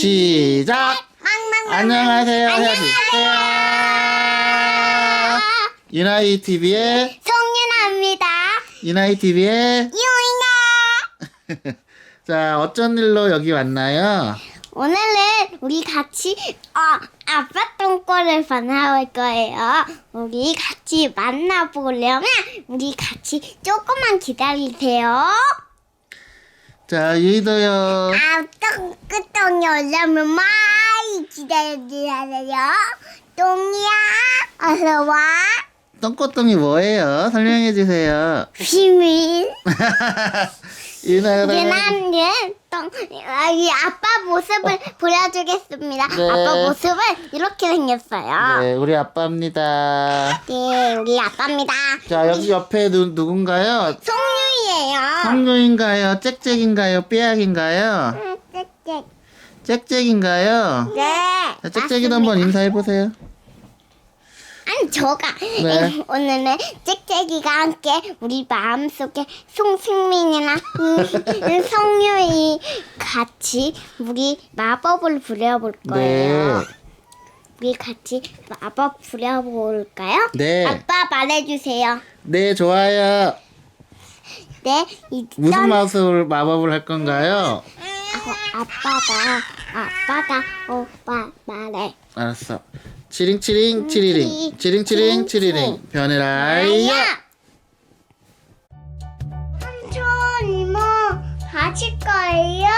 시작. 안녕하세요. 해야지. 안녕하세요. 유나이 TV의 송윤아입니다. 유나이 TV의 유인아. 자 어쩐 일로 여기 왔나요? 오늘은 우리 같이 어, 아빠 똥꼬를 만나볼 거예요. 우리 같이 만나보려면 우리 같이 조금만 기다리세요. 자 유이도요. 아, 똥끄똥이 오려면 많이 기다려야 똥이야, 어서 와. 똥꼬똥이 뭐예요? 설명해 주세요. 비밀. 유나는 똥, 아, 이 아빠 모습을 보여주겠습니다. 네. 아빠 모습은 이렇게 생겼어요. 네 우리 아빠입니다. 네, 우리 아빠입니다. 자 여기 옆에 누, 누군가요? 송 유이에요. 성룡인가요? 짹짹인가요? 삐약인가요? 짹짹. 짹짹인가요? 네. 자, 짹짹이도 한번 맞습니다. 인사해 보세요. 아니 저가 네. 오늘은 짹짹이가 함께 우리 마음속에 송승민이나 음, 성유이 같이 우리 마법을 부려볼 거예요. 네. 우리 같이 마법 부려볼까요? 네. 아빠 말해주세요. 네 좋아요. 네, 이 무슨 마술 마법을 할 건가요? 아, 아빠가 아빠가 오빠 말해. 알았어. 치링치링 치리링 치링치링 치리링 변해라이야. 삼촌 이모 가실 거예요?